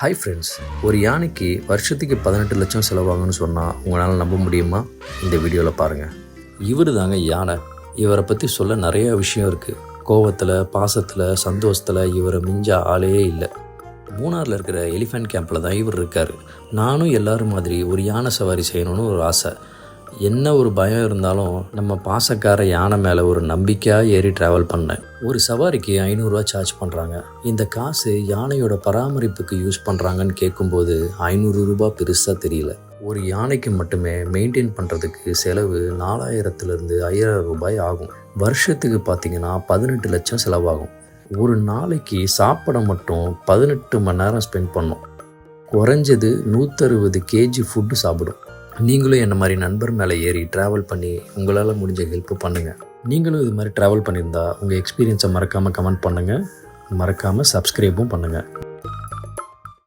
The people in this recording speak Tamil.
ஹாய் ஃப்ரெண்ட்ஸ் ஒரு யானைக்கு வருஷத்துக்கு பதினெட்டு லட்சம் செலவாகும்னு சொன்னால் உங்களால் நம்ப முடியுமா? இந்த வீடியோவில் பாருங்கள் இவர் தாங்க யானை. இவரை பற்றி சொல்ல நிறைய விஷயம் இருக்குது கோவத்தில் பாசத்தில் சந்தோஷத்தில் இவரை மிஞ்ச ஆளே இல்லை. மூணாரில் இருக்கிற எலிஃபென்ட் கேம்பில் தான் இவர் இருக்கார். நானும் எல்லாரும் மாதிரி ஒரு யானை சவாரி செய்யணும்னு ஒரு ஆசை. என்ன ஒரு பயம் இருந்தாலும் நம்ம பாசக்கார யானை மேலே ஒரு நம்பிக்கையாக ஏறி ட்ராவல் பண்ணேன் ஒரு சவாரிக்கு ஐநூறுரூவா சார்ஜ் பண்ணுறாங்க இந்த காசு யானையோட பராமரிப்புக்கு யூஸ் பண்ணுறாங்கன்னு கேட்கும்போது ஐநூறு ரூபா பெருசாக தெரியல. ஒரு யானைக்கு மட்டுமே மெயின்டைன் பண்ணுறதுக்கு செலவு நாலாயிரத்துலேருந்து ஐயாயிரம் ரூபாய் ஆகும். வருஷத்துக்கு பார்த்தீங்கன்னா பதினெட்டு லட்சம் செலவாகும். ஒரு நாளைக்கு சாப்பிட மட்டும் பதினெட்டு மணி நேரம் ஸ்பெண்ட் பண்ணோம். குறைஞ்சது நூற்றறுபது கேஜி ஃபுட்டு சாப்பிடும். நீங்களும் என்ன மாதிரி நண்பர் மேலே ஏறி ட்ராவல் பண்ணி உங்களால் முடிஞ்ச ஹெல்ப் பண்ணுங்கள் நீங்களும் இது மாதிரி ட்ராவல் பண்ணியிருந்தா உங்கள் எக்ஸ்பீரியன்ஸை மறக்காமல் கமெண்ட் பண்ணுங்கள் மறக்காமல் சப்ஸ்கிரைபும் பண்ணுங்கள்